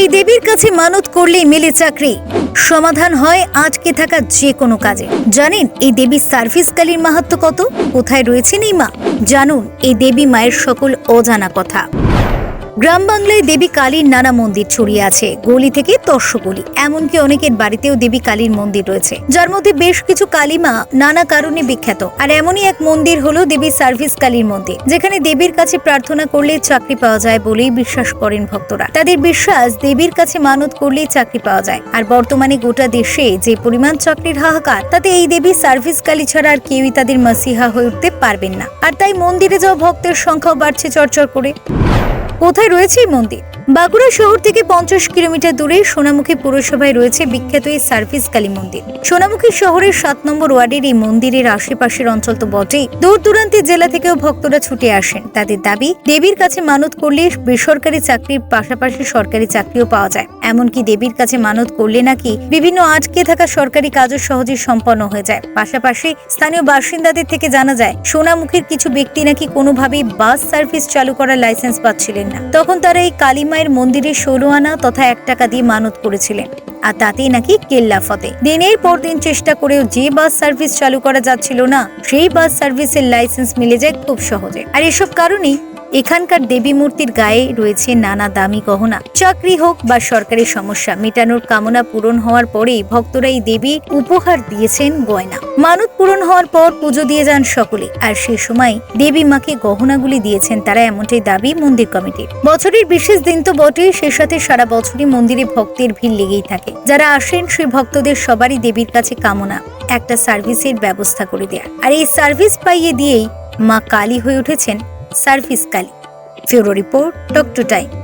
এই দেবীর কাছে মানত করলেই মেলে চাকরি। সমাধান হয় আজকে থাকা যে কোনো কাজে। জানেন, এই দেবীর সার্ভিসকালীর মাহাত্ম কত? কোথায় রয়েছেন এই মা? জানুন, এই দেবী মায়ের সকল অজানা কথা। গ্রাম বাংলায় দেবী কালীর নানা মন্দির ছড়িয়ে আছে। গলি থেকে তর্ষগলি এমনকি অনেকের বাড়িতেও দেবী কালীর মন্দির রয়েছে। যার মধ্যে বেশ কিছু কালীমা নানা কারণে বিখ্যাত। আর এমনই এক মন্দির হলো দেবী সার্ভিস কালীর মন্দির, যেখানে দেবীর কাছে প্রার্থনা করলে চাকরি পাওয়া যায় বলেই বিশ্বাস করেন ভক্তরা। তাদের বিশ্বাস, দেবীর কাছে মানত করলেই চাকরি পাওয়া যায়। আর বর্তমানে গোটা দেশে যে পরিমাণ চাকরির হাহাকার, তাতে এই দেবী সার্ভিস কালী ছাড়া আর কেউই তাদের মাসিহা হয়ে উঠতে পারবেন না। আর তাই মন্দিরে যাওয়া ভক্তের সংখ্যাও বাড়ছে চর্চর করে। কোথায় রয়েছে এই মন্দির? বাঁকুড়া শহর থেকে পঞ্চাশ কিলোমিটার দূরে সোনামুখী পুরসভায় রয়েছে বিখ্যাত এই সার্ভিস কালী মন্দির। সোনামুখী শহরের সাত নম্বর ওয়ার্ডের এই মন্দিরের আশেপাশের অঞ্চল তো বটেই। দূর দূরান্তের জেলা থেকেও ভক্তরা ছুটে আসেন। তাদের দাবি, দেবীর কাছে মানত করলে বেসরকারি চাকরির পাশাপাশি সরকারি চাকরিও পাওয়া যায়। এমনকি দেবীর কাছে মানত করলে নাকি বিভিন্ন আটকে থাকা সরকারি কাজও সহজে সম্পন্ন হয়ে যায়। পাশাপাশি স্থানীয় বাসিন্দাদের থেকে জানা যায়, সোনামুখীর কিছু ব্যক্তি নাকি কোনোভাবেই বাস সার্ভিস চালু করার লাইসেন্স পাচ্ছিলেন না। তখন তারা এই কালীমায়ের মন্দিরে ষোলো আনা তথা এক টাকা দিয়ে মানত করেছিলেন। আর তাতেই নাকি কেল্লা ফতে। দিনের পর দিন চেষ্টা করেও যে বাস সার্ভিস চালু করা যাচ্ছিল না, সেই বাস সার্ভিসের লাইসেন্স মিলে যায় খুব সহজে। আর এসব কারণেই এখানকার দেবী মূর্তির গায়ে রয়েছে নানা দামি গহনা। চাকরি হোক বা সরকারি সমস্যা, মেটানোর কামনা পূরণ হওয়ার পরেই ভক্তরা এই দেবীর উপহার দিয়েছেন গয়না। মানত পূরণ হওয়ার পর পুজো দিয়ে যান সকলে। আর সে সময় দেবী মাকে গহনাগুলি দিয়েছেন তারা এমনটাই দাবি মন্দির কমিটির। বছরের বিশেষ দিন তো বটেই, সে সাথে সারা বছরই মন্দিরে ভক্তের ভিড় লেগেই থাকে। যারা আসেন সেই ভক্তদের সবারই দেবীর কাছে কামনা, একটা সার্ভিসের ব্যবস্থা করে দেয়া। আর এই সার্ভিস পাইয়ে দিয়েই মা কালী হয়ে উঠেছেন সার্ভিস কালি। ফিউরো রিপোর্ট টক টু টাইম।